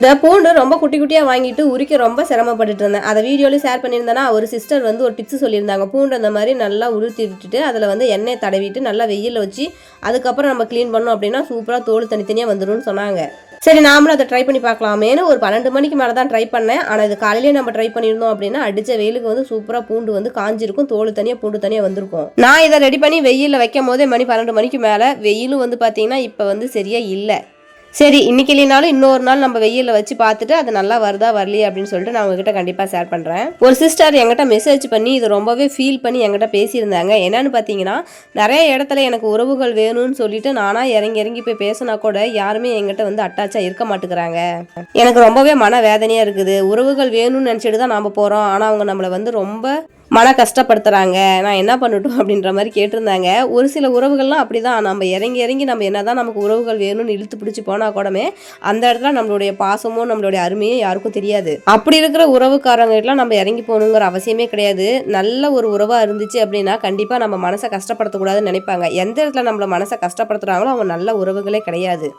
இந்த பூண்டு ரொம்ப குட்டி குட்டியாக வாங்கிட்டு உரிக்க ரொம்ப சிரமப்பட்டுட்டு இருந்தேன். அதை வீடியோலையும் ஷேர் பண்ணியிருந்தேன்னா ஒரு சிஸ்டர் வந்து ஒரு டிப்ஸ் சொல்லியிருந்தாங்க. பூண்டு அந்த மாதிரி நல்லா உருத்தி விட்டுட்டு அதில் வந்து எண்ணெய் தடவிட்டு நல்லா வெயிலில் வச்சு அதுக்கப்புறம் நம்ம க்ளீன் பண்ணோம் அப்படின்னா சூப்பராக தோல் தனித்தனியாக வந்துடும் சொன்னாங்க. சரி நாமளும் அதை ட்ரை பண்ணி பார்க்கலாமேன்னு ஒரு பன்னெண்டு மணிக்கு மேலே தான் ட்ரை பண்ணேன். ஆனால் இது காலையிலேயே நம்ம ட்ரை பண்ணியிருந்தோம் அப்படின்னா அடித்த வெயிலுக்கு வந்து சூப்பராக பூண்டு வந்து காஞ்சிருக்கும். தோல் தனியாக பூண்டு தனியாக வந்திருக்கும். நான் இதை ரெடி பண்ணி வெயிலில் வைக்கும் போதே மணி பன்னெண்டு மணிக்கு மேலே வெயிலும் வந்து பார்த்தீங்கன்னா இப்போ வந்து சரியாக இல்லை. சரி இன்னைக்கு இல்லைனாலும் இன்னொரு நாள் நம்ம வெயிலில் வச்சு பார்த்துட்டு அது நல்லா வருதா வரலையே அப்படின்னு சொல்லிட்டு நான் உங்ககிட்ட கண்டிப்பாக ஷேர் பண்ணுறேன் ஒரு சிஸ்டர் என்கிட்ட மெசேஜ் பண்ணி இது ரொம்பவே ஃபீல் பண்ணி என்கிட்ட பேசியிருந்தாங்க. என்னன்னு பார்த்தீங்கன்னா நிறைய இடத்துல எனக்கு உறவுகள் வேணும்னு சொல்லிட்டு நானாக இறங்கி இறங்கி போய் பேசினா கூட யாருமே என்கிட்ட வந்து அட்டாச்சாக இருக்க மாட்டேங்கிறாங்க. எனக்கு ரொம்பவே மன வேதனையாக இருக்குது. உறவுகள் வேணும்னு நினச்சிட்டு தான் நாம் போகிறோம் ஆனால் அவங்க நம்மளை வந்து ரொம்ப மன கஷ்டப்படுத்துகிறாங்க நான் என்ன பண்ணட்டும் அப்படின்ற மாதிரி கேட்டிருந்தாங்க. ஒரு சில உறவுகள்லாம் அப்படி தான் நம்ம இறங்கி இறங்கி நம்ம என்னதான் நமக்கு உறவுகள் வேணும்னு இழுத்து பிடிச்சி போனால் கூடமே அந்த இடத்துல நம்மளுடைய பாசமும் நம்மளுடைய அருமையும் யாருக்கும் தெரியாது. அப்படி இருக்கிற உறவுக்காரங்கலாம் நம்ம இறங்கி போகணுங்கிற அவசியமே கிடையாது. நல்ல ஒரு உறவாக இருந்துச்சு அப்படின்னா கண்டிப்பாக நம்ம மனசை கஷ்டப்படுத்தக்கூடாதுன்னு நினைப்பாங்க. எந்த இடத்துல நம்மளை மனசை கஷ்டப்படுத்துகிறாங்களோ அவங்க நல்ல உறவுகளே கிடையாது.